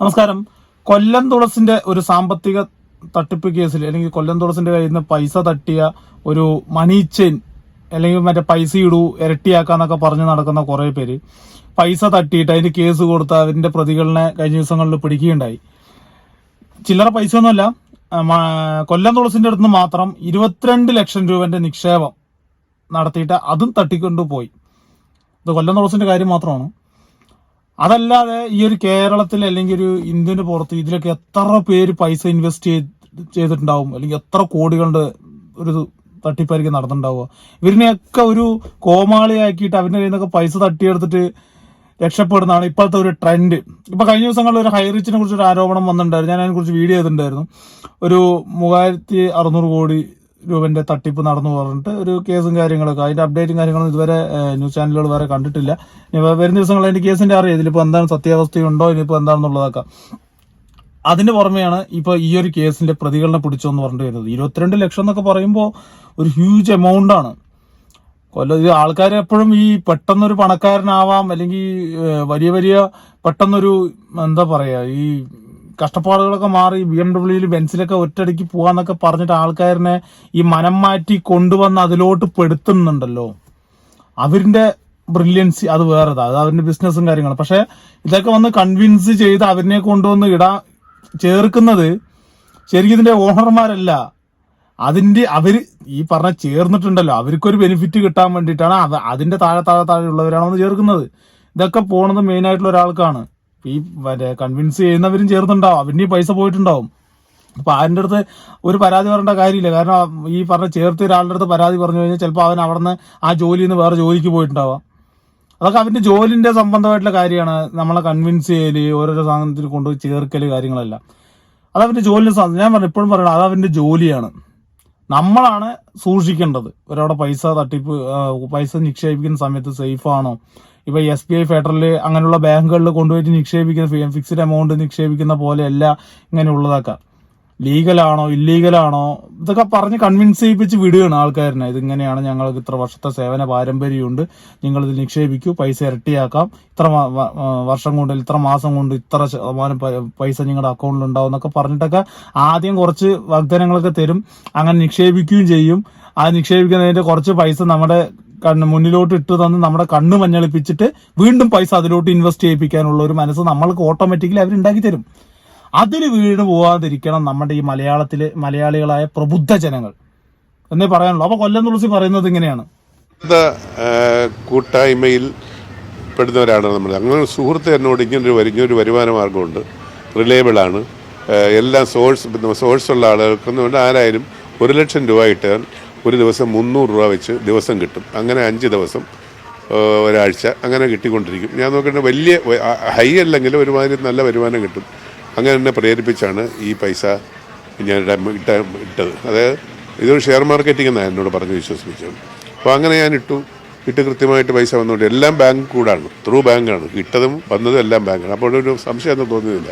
നമസ്കാരം. കൊല്ലം തുളസിന്റെ ഒരു സാമ്പത്തിക തട്ടിപ്പ് കേസിൽ അല്ലെങ്കിൽ കൊല്ലം തുളസിന്റെ കയ്യിൽ നിന്ന് പൈസ തട്ടിയ ഒരു മണി ചെയിൻ അല്ലെങ്കിൽ മറ്റേ പൈസ ഇടൂ ഇരട്ടിയാക്കാന്നൊക്കെ പറഞ്ഞ് നടക്കുന്ന കുറെ പേര് പൈസ തട്ടിയിട്ട് അതിന് കേസ് കൊടുത്ത് അതിന്റെ പ്രതികളെ കഴിഞ്ഞ ദിവസങ്ങളിൽ പിടിക്കുകയുണ്ടായി. ചില്ലറ പൈസ ഒന്നുമല്ല കൊല്ലം തുളസിന്റെ അടുത്ത് മാത്രം ഇരുപത്തിരണ്ട് ലക്ഷം രൂപന്റെ നിക്ഷേപം നടത്തിയിട്ട് അതും തട്ടിക്കൊണ്ടു പോയി ഇത് കൊല്ലം തുളസിന്റെ കാര്യം മാത്രമാണ്. അതല്ലാതെ ഈ ഒരു കേരളത്തിൽ അല്ലെങ്കിൽ ഒരു ഇന്ത്യന് പുറത്ത് ഇതിലൊക്കെ എത്ര പേര് പൈസ ഇൻവെസ്റ്റ് ചെയ്ത് ചെയ്തിട്ടുണ്ടാവും? അല്ലെങ്കിൽ എത്ര കോടികളുടെ ഒരു തട്ടിപ്പായിരിക്കും നടന്നിട്ടുണ്ടാവുക? ഇവരിനെയൊക്കെ ഒരു കോമാളിയാക്കിയിട്ട് അവരുടെ കയ്യിൽ നിന്നൊക്കെ പൈസ തട്ടിയെടുത്തിട്ട് രക്ഷപ്പെടുന്നതാണ് ഇപ്പോഴത്തെ ഒരു ട്രെൻഡ് ഇപ്പൊ കഴിഞ്ഞ ദിവസങ്ങളിൽ ഒരു ഹൈറിച്ചിനെ കുറിച്ച് ഒരു ആരോപണം വന്നിട്ടുണ്ടായിരുന്നു. ഞാൻ അതിനെക്കുറിച്ച് വീഡിയോ ചെയ്തിട്ടുണ്ടായിരുന്നു. ഒരു മൂവായിരത്തി അറുന്നൂറ് കോടി രൂപന്റെ തട്ടിപ്പ് നടന്നു പറഞ്ഞിട്ട് ഒരു കേസും കാര്യങ്ങളൊക്കെ അതിന്റെ അപ്ഡേറ്റും കാര്യങ്ങളും ഇതുവരെ ന്യൂസ് ചാനലുകൾ വേറെ കണ്ടിട്ടില്ല. ഇനി വരുന്ന ദിവസങ്ങൾ അതിന്റെ കേസിന്റെ അറിയാം. ഇതിലിപ്പോ എന്താണ് സത്യാവസ്ഥയുണ്ടോ ഇനിയിപ്പോ എന്താണെന്നുള്ളതൊക്കെ അതിന് പുറമെയാണ് ഇപ്പൊ ഈ ഒരു കേസിന്റെ പ്രതികളെ പിടിച്ചോന്ന് പറഞ്ഞിട്ട് വരുന്നത്. ഇരുപത്തിരണ്ട് ലക്ഷം എന്നൊക്കെ പറയുമ്പോൾ ഒരു ഹ്യൂജ് എമൗണ്ട് ആണ്. കൊല്ലം ഇത് ആൾക്കാർ എപ്പോഴും ഈ പെട്ടെന്നൊരു പണക്കാരനാവാം അല്ലെങ്കിൽ വലിയ വലിയ പെട്ടെന്നൊരു എന്താ പറയാ ഈ കഷ്ടപ്പാടുകളൊക്കെ മാറി ബി എം ഡബ്ല്യൂയിൽ ബെൻസിലൊക്കെ ഒറ്റയടിക്ക് പോവാന്നൊക്കെ പറഞ്ഞിട്ട് ആൾക്കാരനെ ഈ മനം മാറ്റി കൊണ്ടുവന്ന് അതിലോട്ട് പെടുത്തുന്നുണ്ടല്ലോ. അവരിന്റെ ബ്രില്യൻസി അത് വേറെതാ അത് അവരുടെ ബിസിനസ്സും കാര്യങ്ങളും. പക്ഷെ ഇതൊക്കെ വന്ന് കൺവിൻസ് ചെയ്ത് അവരിനെ കൊണ്ടുവന്ന് ഇടാ ചേർക്കുന്നത് ശരിക്കും ഇതിന്റെ ഓണർമാരല്ല അതിന്റെ അവർ ഈ പറഞ്ഞ ചേർന്നിട്ടുണ്ടല്ലോ അവർക്കൊരു ബെനിഫിറ്റ് കിട്ടാൻ വേണ്ടിയിട്ടാണ് അതിന്റെ താഴെ താഴെ താഴെ ഉള്ളവരാണ് ചേർക്കുന്നത്. ഇതൊക്കെ പോണത് മെയിൻ ആയിട്ടുള്ള ഒരാൾക്കാണ്. ഈ മറ്റേ കൺവിൻസ് ചെയ്യുന്നവരും ചേർന്നുണ്ടാവും. അവരുടെ പൈസ പോയിട്ടുണ്ടാവും. അപ്പൊ അതിന്റെ അടുത്ത് ഒരു പരാതി പറയേണ്ട കാര്യമില്ല. കാരണം ഈ പറഞ്ഞ ചേർത്ത് ഒരാളുടെ അടുത്ത് പരാതി പറഞ്ഞു കഴിഞ്ഞാൽ ചിലപ്പോൾ അവൻ അവിടെ നിന്ന് ആ ജോലിയിൽ നിന്ന് വേറെ ജോലിക്ക് പോയിട്ടുണ്ടാവാം. അതൊക്കെ അവന്റെ ജോലിന്റെ സംബന്ധമായിട്ടുള്ള കാര്യമാണ്. നമ്മളെ കൺവിൻസ് ചെയ്യൽ ഓരോരോ സാധനത്തിൽ കൊണ്ടുപോയി ചേർക്കൽ കാര്യങ്ങളെല്ലാം. അത് അവന്റെ ജോലിന്റെ സാധനം ഞാൻ പറഞ്ഞു ഇപ്പോഴും പറയണം അത് അവന്റെ ജോലിയാണ്. നമ്മളാണ് സൂക്ഷിക്കേണ്ടത്. ഒരവിടെ പൈസ തട്ടിപ്പ് പൈസ നിക്ഷേപിക്കുന്ന സമയത്ത് സേഫ് ആണോ? ഇപ്പൊ എസ് ബി ഐ ഫെഡറൽ അങ്ങനെയുള്ള ബാങ്കുകളിൽ കൊണ്ടുപോയിട്ട് നിക്ഷേപിക്കുന്ന ഫിക്സ്ഡ് എമൗണ്ട് നിക്ഷേപിക്കുന്ന പോലെയല്ല ഇങ്ങനെയുള്ളതൊക്കെ. ലീഗലാണോ ഇല്ലീഗലാണോ ഇതൊക്കെ പറഞ്ഞ് കൺവിൻസ് ചെയ്യിപ്പിച്ച് വിടുകയാണ് ആൾക്കാരനെ. ഇതിങ്ങനെയാണ് ഞങ്ങൾക്ക് ഇത്ര വർഷത്തെ സേവന പാരമ്പര്യമുണ്ട്. നിങ്ങൾ ഇത് നിക്ഷേപിക്കൂ പൈസ ഇരട്ടിയാക്കാം. ഇത്ര വർഷം കൊണ്ട് ഇത്ര മാസം കൊണ്ട് ഇത്ര ശതമാനം പൈസ നിങ്ങളുടെ അക്കൗണ്ടിൽ ഉണ്ടാവും എന്നൊക്കെ പറഞ്ഞിട്ടൊക്കെ ആദ്യം കുറച്ച് വാഗ്ദാനങ്ങളൊക്കെ തരും. അങ്ങനെ നിക്ഷേപിക്കുകയും ചെയ്യും. ആ നിക്ഷേപിക്കുന്നതിന്റെ കുറച്ച് പൈസ നമ്മുടെ കണ്ണ് മുന്നിലോട്ട് ഇട്ട് തന്ന് നമ്മുടെ കണ്ണ് മഞ്ഞളിപ്പിച്ചിട്ട് വീണ്ടും പൈസ അതിലോട്ട് ഇൻവെസ്റ്റ് ചെയ്യിപ്പിക്കാനുള്ള ഒരു മനസ്സ് നമ്മൾക്ക് ഓട്ടോമാറ്റിക്കലി അവരുണ്ടാക്കി തരും അതിൽ വീണ് പോവാതിരിക്കണം നമ്മുടെ ഈ മലയാളത്തിലെ മലയാളികളായ പ്രബുദ്ധ ജനങ്ങൾ. എന്നേ പറയാനുള്ളൂ. അപ്പൊ കൊല്ലം തുളസി പറയുന്നത് ഇങ്ങനെയാണ്. കൂട്ടായ്മയിൽ പെടുന്നവരാണ് നമ്മൾ. അങ്ങനെ സുഹൃത്ത് എന്നോട് ഇങ്ങനൊരു ഇങ്ങനൊരു വരുമാന മാർഗമുണ്ട് റിലയബിളാണ് എല്ലാം സോഴ്സ് സോഴ്സ് ഉള്ള ആളുകൾക്ക് ആരായാലും ഒരു ലക്ഷം രൂപ ഇട്ടാൽ ഒരു ദിവസം മുന്നൂറ് രൂപ വെച്ച് ദിവസം കിട്ടും. അങ്ങനെ അഞ്ച് ദിവസം ഒരാഴ്ച അങ്ങനെ കിട്ടിക്കൊണ്ടിരിക്കും. ഞാൻ നോക്കിയിട്ട് വലിയ ഹൈ അല്ലെങ്കിൽ ഒരുമാതിരി നല്ല വരുമാനം കിട്ടും. അങ്ങനെ എന്നെ പ്രേരിപ്പിച്ചാണ് ഈ പൈസ ഞാൻ ഇട്ട ഇട്ടത്. അതായത് ഇതൊരു ഷെയർ മാർക്കറ്റിംഗ് എന്നാണ് എന്നോട് പറഞ്ഞ് വിശ്വസിപ്പിച്ചത്. അപ്പോൾ അങ്ങനെ ഞാൻ ഇട്ടു. ഇട്ട് കൃത്യമായിട്ട് പൈസ വന്നുകൊണ്ട് എല്ലാം ബാങ്ക് കൂടാണ്. ത്രൂ ബാങ്കാണ്. ഇട്ടതും വന്നതും എല്ലാം ബാങ്കാണ്. അപ്പോൾ ഒരു സംശയമൊന്നും തോന്നിയില്ല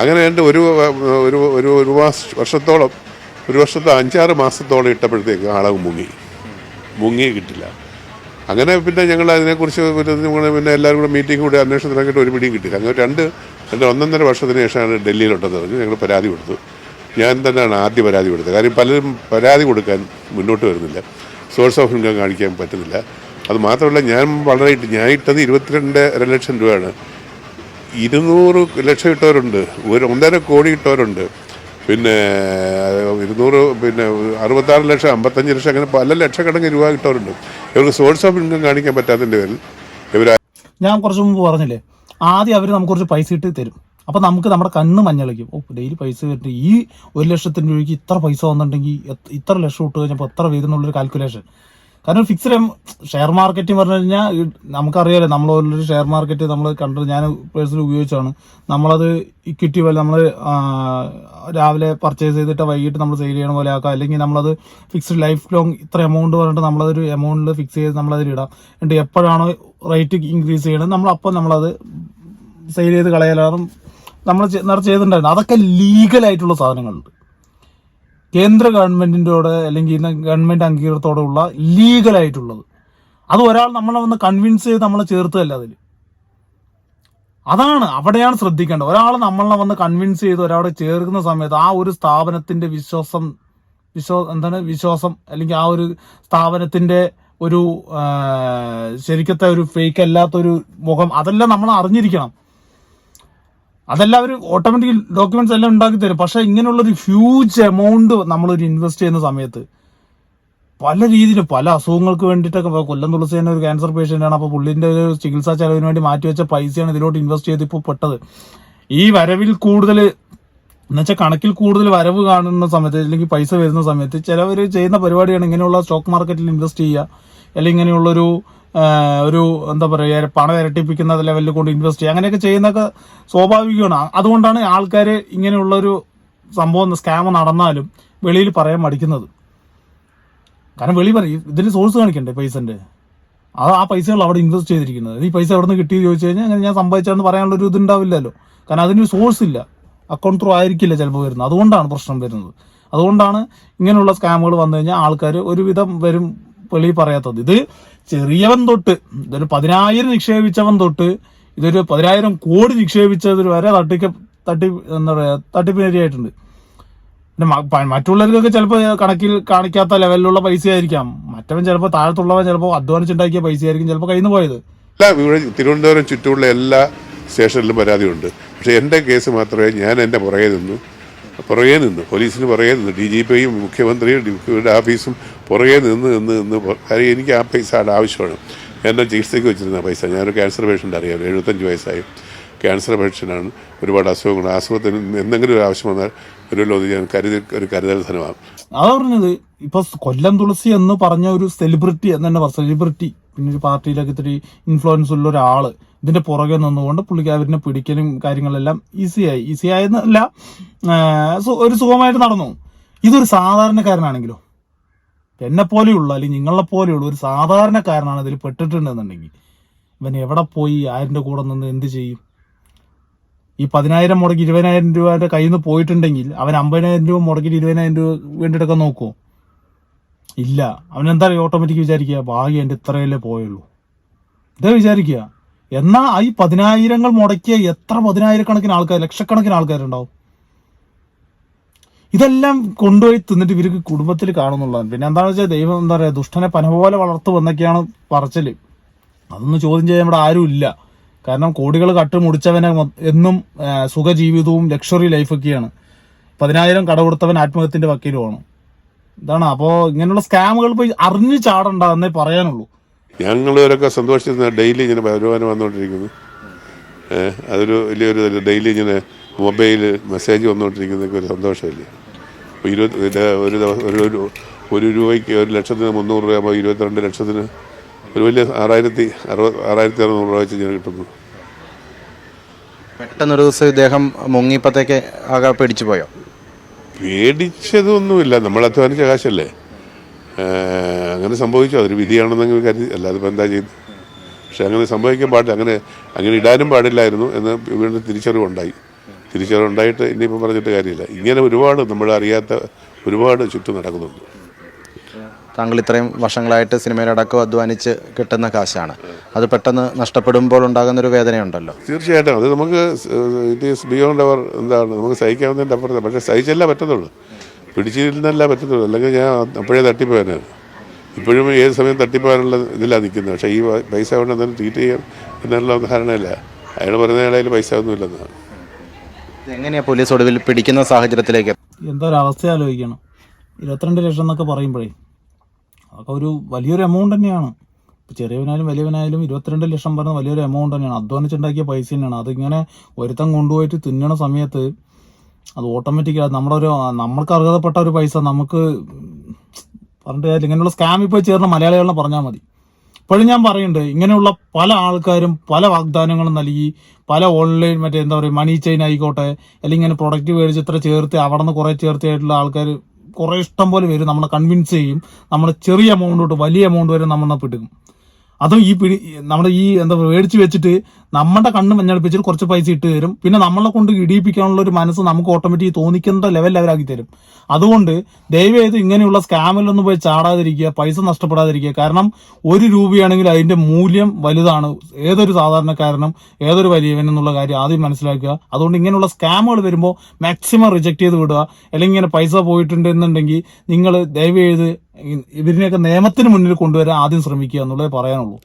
അങ്ങനെ എന്റെ ഒരു ഒരു ഒരു ഒരു വർഷത്തോളം ഒരു വർഷത്തെ അഞ്ചാറ് മാസത്തോളം ഇട്ടപ്പോഴത്തേക്ക് ആളവ് മുങ്ങി. മുങ്ങി കിട്ടില്ല. അങ്ങനെ പിന്നെ ഞങ്ങൾ അതിനെക്കുറിച്ച് പിന്നെ പിന്നെ എല്ലാവരും കൂടെ മീറ്റിംഗ് കൂടി അന്വേഷണത്തിനാക്കിയിട്ട് ഒരു പിടിയും കിട്ടി അങ്ങനെ രണ്ട് രണ്ട് ഒന്നൊന്നര വർഷത്തിന് ശേഷമാണ് ഡൽഹിയിലുണ്ടെന്ന് പറഞ്ഞ് ഞങ്ങൾ പരാതി കൊടുത്തു. ഞാൻ തന്നെയാണ് ആദ്യ പരാതി കൊടുത്തത്. കാര്യം പലരും പരാതി കൊടുക്കാൻ മുന്നോട്ട് വരുന്നില്ല. സോഴ്സ് ഓഫ് ഇൻകം കാണിക്കാൻ പറ്റുന്നില്ല. അത് മാത്രമല്ല ഞാൻ വളരെ ഞാൻ ഇട്ടത് ഇരുപത്തിരണ്ടര ലക്ഷം രൂപയാണ്. ഇരുന്നൂറ് ലക്ഷം ഇട്ടവരുണ്ട്. ഒരു ഒന്നര കോടി ഇട്ടവരുണ്ട്. പിന്നെ ഇരുന്നൂറ് പിന്നെ അറുപത്താറ് ലക്ഷം അമ്പത്തഞ്ച് ലക്ഷം അങ്ങനെ പല ലക്ഷക്കണക്കിന് രൂപ കിട്ടാറുണ്ട് ഇവർക്ക് സോഴ്സ് ഓഫ് ഇൻകം കാണിക്കാൻ പറ്റാത്തതിന്റെ പേരിൽ ഇവർ ഞാൻ കുറച്ച് മുമ്പ് പറഞ്ഞില്ലേ ആദ്യം അവർ നമുക്ക് കുറച്ച് പൈസ ഇട്ട് തരും. അപ്പം നമുക്ക് നമ്മുടെ കണ്ണ് മഞ്ഞളിക്കും. ഓ ഡെയിലി പൈസ കിട്ടി ഈ ഒരു ലക്ഷത്തിന് രൂപയ്ക്ക് ഇത്ര പൈസ വന്നിട്ടുണ്ടെങ്കിൽ ഇത്ര ലക്ഷം ഇട്ട് കഴിഞ്ഞപ്പോൾ എത്ര വരും എന്നുള്ളൊരു കാൽക്കുലേഷൻ കാരണം ഫിക്സഡ് ഷെയർ മാർക്കറ്റ് പറഞ്ഞു കഴിഞ്ഞാൽ നമുക്കറിയാലോ നമ്മൾ ഒരു ഷെയർ മാർക്കറ്റ് നമ്മൾ കണ്ടത് ഞാൻ പേഴ്സണൽ ഉപയോഗിച്ചാണ് നമ്മളത് ഇക്വിറ്റി പോലെ നമ്മൾ രാവിലെ പർച്ചേസ് ചെയ്തിട്ട് വൈകിട്ട് നമ്മൾ സെയിൽ ചെയ്യണ പോലെ ആക്കാം. അല്ലെങ്കിൽ നമ്മളത് ഫിക്സ്ഡ് ലൈഫ് ലോങ് ഇത്ര എമൗണ്ട് പറഞ്ഞിട്ട് നമ്മളതൊരു എമൗണ്ടിൽ ഫിക്സ് ചെയ്ത് നമ്മളതിൽ ഇടാം. എന്നിട്ട് എപ്പോഴാണോ റേറ്റ് ഇൻക്രീസ് ചെയ്യണത് നമ്മളപ്പം നമ്മളത് സെയിൽ ചെയ്ത് കളയലാണ് നമ്മൾ നേരത്തെ ചെയ്തിട്ടുണ്ടായിരുന്നു അതൊക്കെ ലീഗലായിട്ടുള്ള സാധനങ്ങളുണ്ട്. കേന്ദ്ര ഗവൺമെന്റിന്റെയോടെ അല്ലെങ്കിൽ ഗവൺമെന്റ് അംഗീകാരത്തോടെ ഉള്ള ലീഗലായിട്ടുള്ളത്. അത് ഒരാൾ നമ്മളെ വന്ന് കൺവിൻസ് ചെയ്ത് നമ്മളെ ചേർത്തതല്ല അതിൽ അതാണ് അവിടെയാണ് ശ്രദ്ധിക്കേണ്ടത്. ഒരാൾ നമ്മളെ വന്ന് കൺവിൻസ് ചെയ്ത് ഒരാളെ ചേർക്കുന്ന സമയത്ത് ആ ഒരു സ്ഥാപനത്തിന്റെ വിശ്വാസം വിശ്വാ എന്താണ് വിശ്വാസം അല്ലെങ്കിൽ ആ ഒരു സ്ഥാപനത്തിന്റെ ഒരു ശരിക്കത്തെ ഒരു ഫേക്ക് അല്ലാത്തൊരു മുഖം അതെല്ലാം നമ്മൾ അറിഞ്ഞിരിക്കണം. അതെല്ലാം അവർ ഓട്ടോമാറ്റിക് ഡോക്യുമെന്റ്സ് എല്ലാം ഉണ്ടാക്കി തരും. പക്ഷെ ഇങ്ങനെയുള്ളൊരു ഹ്യൂജ് എമൗണ്ട് നമ്മളൊരു ഇൻവെസ്റ്റ് ചെയ്യുന്ന സമയത്ത് പല രീതിയിലും പല അസുഖങ്ങൾക്ക് വേണ്ടിയിട്ടൊക്കെ കൊല്ലം തുളസി തന്നെ ഒരു ക്യാൻസർ പേഷ്യന്റ് ആണ്. അപ്പോൾ പുള്ളിന്റെ ഒരു ചികിത്സാ ചെലവിന് വേണ്ടി മാറ്റിവെച്ച പൈസയാണ് ഇതിലോട്ട് ഇൻവെസ്റ്റ് ചെയ്ത് ഇപ്പോൾ പെട്ടത്. ഈ വരവിൽ കൂടുതൽ എന്നുവെച്ചാൽ കണക്കിൽ കൂടുതൽ വരവ് കാണുന്ന സമയത്ത് അല്ലെങ്കിൽ പൈസ വരുന്ന സമയത്ത് ചിലവർ ചെയ്യുന്ന പരിപാടിയാണ് ഇങ്ങനെയുള്ള സ്റ്റോക്ക് മാർക്കറ്റിൽ ഇൻവെസ്റ്റ് ചെയ്യുക. അല്ലെങ്കിൽ ഇങ്ങനെയുള്ളൊരു ഒരു എന്താ പറയുക പണം ഇരട്ടിപ്പിക്കുന്ന ലെവലിൽ കൊണ്ട് ഇൻവെസ്റ്റ് ചെയ്യുക. അങ്ങനെയൊക്കെ ചെയ്യുന്നൊക്കെ സ്വാഭാവികമാണ്. അതുകൊണ്ടാണ് ആൾക്കാർ ഇങ്ങനെയുള്ളൊരു സംഭവം സ്കാം നടന്നാലും വെളിയിൽ പറയാൻ മടിക്കുന്നത്. കാരണം വെളി പറയും ഇതിന് സോഴ്സ് കാണിക്കണ്ടേ പൈസന്റെ? അത് ആ പൈസകൾ അവിടെ ഇൻവെസ്റ്റ് ചെയ്തിരിക്കുന്നത്. ഈ പൈസ എവിടെ നിന്ന് കിട്ടി ചോദിച്ചു കഴിഞ്ഞാൽ അങ്ങനെ ഞാൻ സമ്പാദിച്ചാന്ന് പറയാനുള്ള ഒരു ഇതുണ്ടാവില്ലല്ലോ. കാരണം അതിന് സോഴ്സ് ഇല്ല. അക്കൗണ്ട് ത്രൂ ആയിരിക്കില്ല ചിലപ്പോൾ വരുന്നത്. അതുകൊണ്ടാണ് പ്രശ്നം വരുന്നത്. അതുകൊണ്ടാണ് ഇങ്ങനെയുള്ള സ്കാമുകൾ വന്നു കഴിഞ്ഞാൽ ആൾക്കാർ ഒരുവിധം വരും വെളി പറയാത്തത്. ഇത് ചെറിയവൻ തൊട്ട് ഇതൊരു പതിനായിരം നിക്ഷേപിച്ചവൻ തൊട്ട് ഇതൊരു പതിനായിരം കോടി നിക്ഷേപിച്ചത് വരെ തട്ടിക്ക തട്ടി എന്താ പറയാ തട്ടിപ്പിനരിയായിട്ടുണ്ട് പിന്നെ മറ്റുള്ളവർക്കൊക്കെ ചിലപ്പോൾ കണക്കിൽ കാണിക്കാത്ത ലെവലിലുള്ള പൈസ ആയിരിക്കാം മറ്റവൻ ചിലപ്പോൾ താഴത്തുള്ളവൻ ചിലപ്പോൾ അധ്വാനിച്ചുണ്ടാക്കിയ പൈസ ആയിരിക്കും ചിലപ്പോൾ കയ്യിൽ നിന്ന് പോയത്. എല്ലാ ഇവിടെ തിരുവനന്തപുരം ചുറ്റുമുള്ള എല്ലാ സ്റ്റേഷനിലും പരാതിയുണ്ട്. പക്ഷേ എന്റെ കേസ് മാത്രമേ ഞാൻ എന്റെ പുറകെ നിന്നു പുറകെ നിന്ന് പോലീസിന് പുറകെ നിന്ന് ഡി ജി പിയും മുഖ്യമന്ത്രിയും ഡിയുടെ ഓഫീസും പുറകെ നിന്ന് നിന്ന് നിന്ന് കാര്യം എനിക്ക് ആ പൈസ ആവശ്യമാണ്. എന്റെ ചികിത്സയ്ക്ക് വെച്ചിരുന്ന പൈസ. ഞാനൊരു ക്യാൻസർ പേഷ്യന്റ് അറിയാം. എഴുപത്തഞ്ച് വയസ്സായി. ക്യാൻസർ പേഷ്യന്റാണ്. ഒരുപാട് അസുഖങ്ങൾ. അസുഖത്തിന് എന്തെങ്കിലും ഒരു ആവശ്യം വന്നാൽ ഒരു ലോതി ഞാൻ കരുതി ഒരു കരുതൽ ധനമാണ് അതാ പറഞ്ഞത്. ഇപ്പൊ കൊല്ലം തുളസി എന്ന് പറഞ്ഞ ഒരു സെലിബ്രിറ്റി എന്ന് തന്നെ സെലിബ്രിറ്റി പിന്നെ ഒരു പാർട്ടിയിലൊക്കെ ഇത്തിരി ഇൻഫ്ലുവൻസ് ഉള്ള ഒരാൾ ഇതിന്റെ പുറകെ നിന്നുകൊണ്ട് പുള്ളിക്ക് അവരിനെ പിടിക്കലും കാര്യങ്ങളെല്ലാം ഈസിയായി ഈസി ആയെന്നല്ല ഒരു സുഖമായിട്ട് നടന്നു. ഇതൊരു സാധാരണക്കാരനാണെങ്കിലോ? എന്നെ പോലെയുള്ള അല്ലെങ്കിൽ നിങ്ങളെ പോലെയുള്ള ഒരു സാധാരണക്കാരനാണ് ഇതിൽ പെട്ടിട്ടുണ്ടെന്നുണ്ടെങ്കിൽ ഇവൻ എവിടെ പോയി ആരിന്റെ കൂടെ നിന്ന് എന്ത് ചെയ്യും? ഈ പതിനായിരം മുടക്കി ഇരുപതിനായിരം രൂപയുടെ കയ്യിൽ നിന്ന് പോയിട്ടുണ്ടെങ്കിൽ അവൻ അമ്പതിനായിരം രൂപ മുടക്കി ഇരുപതിനായിരം രൂപ വേണ്ടിയിട്ടൊക്കെ നോക്കുമോ ഇല്ല. അവൻ എന്താ ഓട്ടോമാറ്റിക് വിചാരിക്കുക ഭാഗ്യം എന്റെ ഇത്രയല്ലേ പോയുള്ളൂ. ഇതേ വിചാരിക്കുക. എന്നാ ഈ പതിനായിരങ്ങൾ മുടക്കിയ എത്ര പതിനായിരക്കണക്കിന് ആൾക്കാർ ലക്ഷക്കണക്കിന് ആൾക്കാരുണ്ടാവും? ഇതെല്ലാം കൊണ്ടുപോയി തിന്നിട്ട് ഇവർക്ക് കുടുംബത്തിൽ കാണുന്നുള്ളതാണ് പിന്നെ എന്താണെന്ന് വെച്ചാൽ ദൈവം എന്താ പറയുക ദുഷ്ടനെ പന പോലെ വളർത്തു വന്നൊക്കെയാണ് പറച്ചൽ. അതൊന്നും ചോദ്യം ചെയ്യാൻ ഇവിടെ ആരും ഇല്ല. കാരണം കോടികൾ കട്ട് മുടിച്ചവനെ എന്നും സുഖജീവിതവും ലക്ഷറി ലൈഫൊക്കെയാണ് പതിനായിരം കട കൊടുത്തവൻ ആത്മഹത്യന്റെ വക്കീലുമാണ്. ഇതാണ്. അപ്പോ ഇങ്ങനെയുള്ള സ്കാമുകൾ പോയി അറിഞ്ഞു ചാടണ്ട എന്നേ പറയാനുള്ളൂ. ഞങ്ങളിവരൊക്കെ സന്തോഷിച്ചിരുന്ന ഡെയിലി ഇങ്ങനെ വരുമാനം വന്നുകൊണ്ടിരിക്കുന്നു. ഏഹ് അതൊരു വലിയൊരു ഡെയിലി ഇങ്ങനെ മൊബൈൽ മെസ്സേജ് വന്നുകൊണ്ടിരിക്കുന്നതൊക്കെ ഒരു സന്തോഷമല്ലേ? അപ്പോൾ ഇരുപത്തി ഒരു ദിവസം ഒരു ഒരു ഒരു രൂപയ്ക്ക് ഒരു ലക്ഷത്തിന് മുന്നൂറ് രൂപ അപ്പോൾ ഇരുപത്തിരണ്ട് ലക്ഷത്തിന് ഒരു വലിയ ആറായിരത്തി അറുപത് ആറായിരത്തി അറുന്നൂറ് രൂപ വെച്ച് ഞാൻ കിട്ടുന്നു. പെട്ടെന്നൊരു ദിവസം ഇദ്ദേഹം മുങ്ങിയപ്പോഴത്തേക്ക് ആകെ പേടിച്ചു പോയോ? പേടിച്ചതൊന്നുമില്ല. നമ്മൾ അധ്വാനിച്ച കാശല്ലേ അങ്ങനെ സംഭവിച്ചു. അതൊരു വിധിയാണെന്നെങ്കിൽ കരുതി. അല്ലാതെ ഇപ്പം എന്താ ചെയ്യുന്നത് പക്ഷെ അങ്ങനെ സംഭവിക്കാൻ പാടില്ല. അങ്ങനെ അങ്ങനെ ഇടാനും പാടില്ലായിരുന്നു എന്ന് വീണ്ടും തിരിച്ചറിവുണ്ടായി തിരിച്ചറിവുണ്ടായിട്ട് ഇനിയിപ്പം പറഞ്ഞിട്ട് കാര്യമില്ല. ഇങ്ങനെ ഒരുപാട് നമ്മൾ അറിയാത്ത ഒരുപാട് ചുറ്റും നടക്കുന്നുണ്ട്. താങ്കൾ ഇത്രയും വർഷങ്ങളായിട്ട് സിനിമയിലടക്കം അധ്വാനിച്ച് കിട്ടുന്ന കാശാണ്. അത് പെട്ടെന്ന് നഷ്ടപ്പെടുമ്പോൾ ഉണ്ടാകുന്ന ഒരു വേദനയുണ്ടല്ലോ. തീർച്ചയായിട്ടും. അത് നമുക്ക് ഇറ്റ് ഈസ് ബിയോണ്ട് അവർ എന്താണ് നമുക്ക് സഹിക്കാവുന്നതിന്റെ അപ്പുറത്ത്. പക്ഷേ സഹിച്ചല്ല പറ്റത്തുള്ളൂ. പിടിച്ചിരുന്നല്ല പറ്റത്തുള്ളൂ. അല്ലെങ്കിൽ ഞാൻ അപ്പോഴേ തട്ടിപ്പോയനാണ് ഇപ്പോഴും ഏത് സമയം തട്ടിപ്പോകാനുള്ള ഇതിലാണ് നിൽക്കുന്നത്. പക്ഷേ ഈ പൈസ കൊണ്ട് എന്തെങ്കിലും ട്രീറ്റ് ചെയ്യാം എന്നുള്ള ധാരണയില്ല. അയാൾ പറയുന്ന അയാളതിൽ പൈസ ഒന്നുമില്ലെന്നാണ് എങ്ങനെയാ പോലീസ് ഒടുവിൽ പിടിക്കുന്ന സാഹചര്യത്തിലേക്ക് എന്താ ഒരു അവസ്ഥ ആലോചിക്കണം. ഇരുപത്തിരണ്ട് ലക്ഷം എന്നൊക്കെ പറയുമ്പോഴേ അതൊക്കെ ഒരു വലിയൊരു എമൗണ്ട് തന്നെയാണ്. ചെറിയവനായാലും വലിയവനായാലും ഇരുപത്തിരണ്ട് ലക്ഷം പറഞ്ഞ വലിയൊരു എമൗണ്ട് തന്നെയാണ്. അധ്വാനിച്ചുണ്ടാക്കിയ പൈസ തന്നെയാണ്. അതിങ്ങനെ ഒരുത്തം കൊണ്ടുപോയിട്ട് തിന്നണ സമയത്ത് അത് ഓട്ടോമാറ്റിക് നമ്മുടെ ഒരു നമ്മൾക്ക് അർഹതപ്പെട്ട ഒരു പൈസ നമുക്ക് പറഞ്ഞിട്ട് കാര്യമില്ല. ഇങ്ങനെയുള്ള സ്കാം ഇപ്പോൾ ചേർന്ന മലയാളികളെ പറഞ്ഞാൽ മതി. ഇപ്പോഴും ഞാൻ പറയുന്നുണ്ട് ഇങ്ങനെയുള്ള പല ആൾക്കാരും പല വാഗ്ദാനങ്ങളും നൽകി പല ഓൺലൈൻ മറ്റേ എന്താ പറയുക മണി ചെയിൻ ആയിക്കോട്ടെ അല്ലെങ്കിൽ ഇങ്ങനെ പ്രൊഡക്റ്റ് മേടിച്ച് ഇത്ര ചേർത്ത് അവിടെ നിന്ന് കുറെ ചേർത്തിയായിട്ടുള്ള ആൾക്കാർ കുറെ ഇഷ്ടം പോലെ വരും. നമ്മളെ കൺവിൻസ് ചെയ്യും. നമ്മുടെ ചെറിയ എമൗണ്ട് തൊട്ട് വലിയ എമൗണ്ട് വരെ നമ്മളെ പിടിക്കും അതും ഈ പിടി നമ്മുടെ ഈ എന്താ പറയുക മേടിച്ച് വെച്ചിട്ട് നമ്മുടെ കണ്ണ് മഞ്ഞളിപ്പിച്ചിട്ട് കുറച്ച് പൈസ ഇട്ട് തരും. പിന്നെ നമ്മളെ കൊണ്ട് ഇടിയിപ്പിക്കാനുള്ള ഒരു മനസ്സ് നമുക്ക് ഓട്ടോമാറ്റിക് തോന്നിക്കേണ്ട ലെവലിൽ അവരാക്കി തരും. അതുകൊണ്ട് ദയവേത് ഇങ്ങനെയുള്ള സ്കാമിലൊന്നും പോയി ചാടാതിരിക്കുക പൈസ നഷ്ടപ്പെടാതിരിക്കുക. കാരണം ഒരു രൂപയാണെങ്കിൽ അതിന്റെ മൂല്യം വലുതാണ്. ഏതൊരു സാധാരണക്കാരനും ഏതൊരു വലിയവൻ എന്നുള്ള കാര്യം ആദ്യം മനസ്സിലാക്കുക. അതുകൊണ്ട് ഇങ്ങനെയുള്ള സ്കാമുകൾ വരുമ്പോൾ മാക്സിമം റിജക്ട് ചെയ്ത് വിടുക. അല്ലെങ്കിൽ ഇങ്ങനെ പൈസ പോയിട്ടുണ്ട് എന്നുണ്ടെങ്കിൽ നിങ്ങൾ ദയവേത് ഇവരിനെയൊക്കെ നിയമത്തിന് മുന്നിൽ കൊണ്ടുവരാൻ ആദ്യം ശ്രമിക്കുക എന്നുള്ളതേ പറയാനുള്ളൂ.